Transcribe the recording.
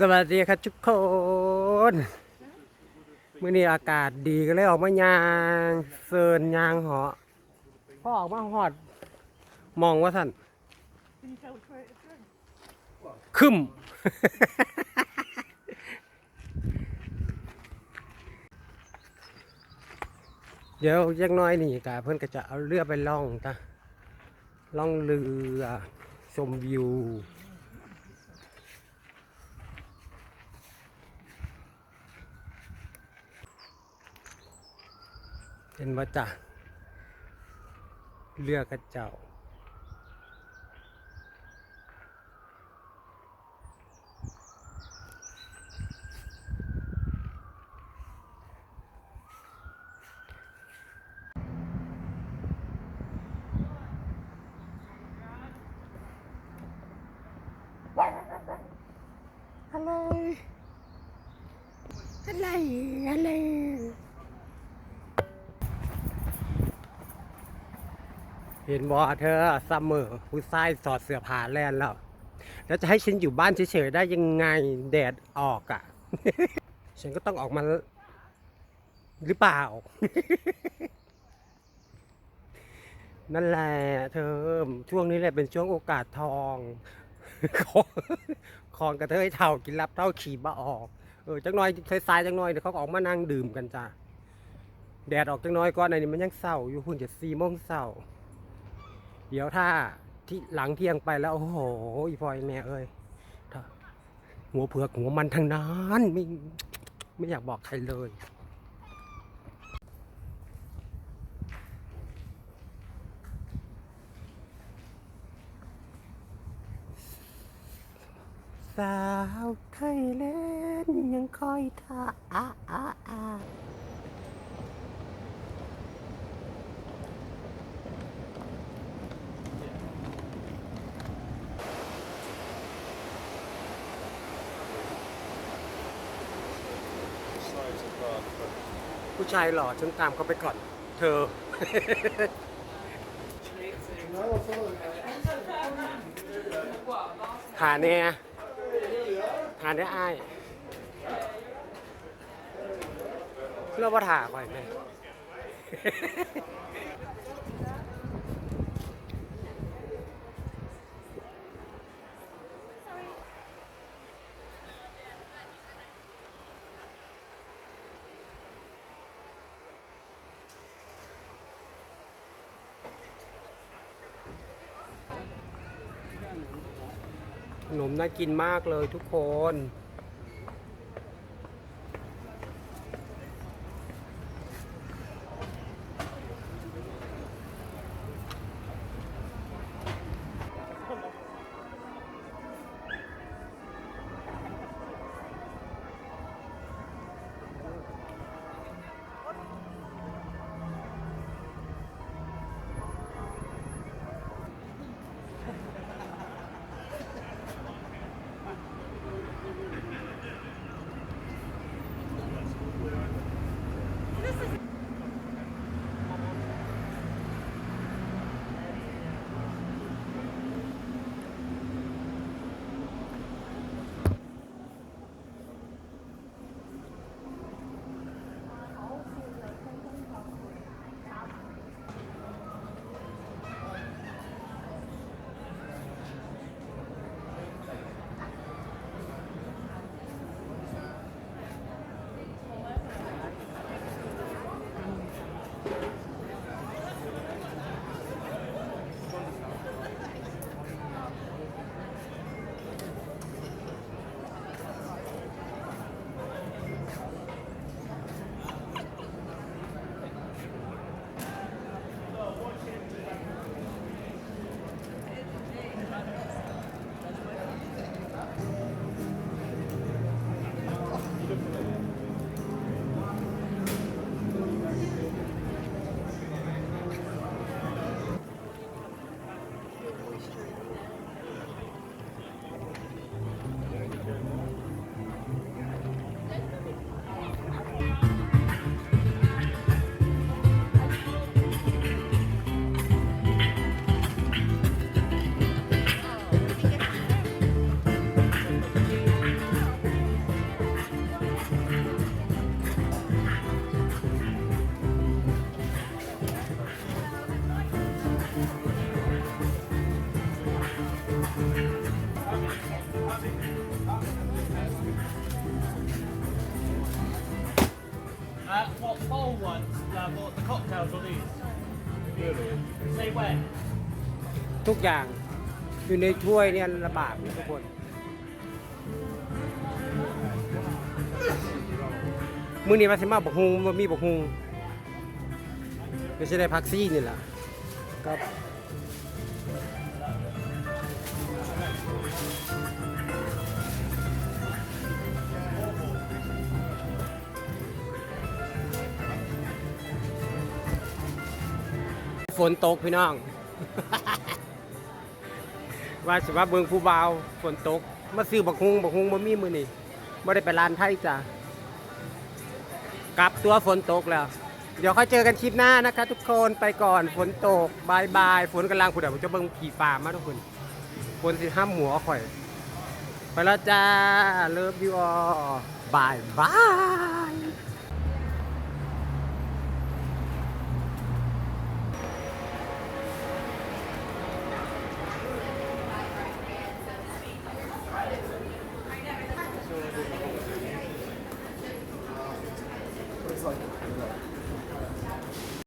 สวัสดีครับทุกคนเมื่อนี้อากาศดีก็เลยออกมายางเซินยางเหาะพอออกมาหอด มองว่าท่านคึมเดี๋ยวยังน้อยนี่กะเพื่อนก็จะเอาเรือไปล่องจ้ะล่องเรือชมวิว เห็นว่าจ้ะเรือกระเจ้าอะไรอะไรอะไร เห็นบ่เธอซัมเมอร์ผู้ชายสอดเสื้อผ้าแล่นแล้ว แล้วจะให้ฉันอยู่บ้านเฉยๆได้ยังไงแดดออกอะ่ะ ฉันก็ต้องออกมา หรือเปล่า นั่นแหละเธอช่วงนี้แหละเป็นช่วงโอกาสทองของของกระเทยเท่ากินรับเท่าขี่บ้าออกเออจังน้อยสายจังน้อยเดี๋ยวเขาออกมานั่งดื่มกันจ้ะแดดออกจังน้อยก่อนในนี้มันยังเศร้าอยู่พุ่นจะสี่โมงเศร้า เดี๋ยวถ้าที่หลังเที่ยงไปแล้ว โอ้โหอีพอยแม่เอ้ยหัวเผือกหัวมันทั้งนั้นไม่ไม่อยากบอกใครเลยสาวไทยแลนด์ยังคอยท่าอาอาอา ผู้ชายหล่อฉันตามเขาไปก่อน เธอ หาเนี่ยหาได้อ้ายเราว่าถ่าก่อนไหม นมน่ากินมากเลยทุกคน the cocktails or these. Really? Say when? ทุกอย่างอยู่ในถ้วยเนี่ยระบาดทุกคน มื้อนี้มาสิมาบอกฮงบ่มีบอกฮงก็สิได้พักซี่นี่แหละครับ ฝนตกพี่น้อง ว่าสิว่าเบิ่งผู้บ่าวฝนตก มาซื้อบักฮุงบักฮุงบ่มีมือนี้บ่ได้ไปร้านไทยจ้ะกลับตัวฝนตกแล้ว เดี๋ยวค่อยเจอกันคลิปหน้านะคะ ทุกคนไปก่อนฝนตกบายบายฝนกำลังผู้ใดผมจะเบิ่งขี่ฟ้ามาทุกคนฝนสิห้ามหัวข่อย ไปแล้วจ้าเลิฟยูออบายบาย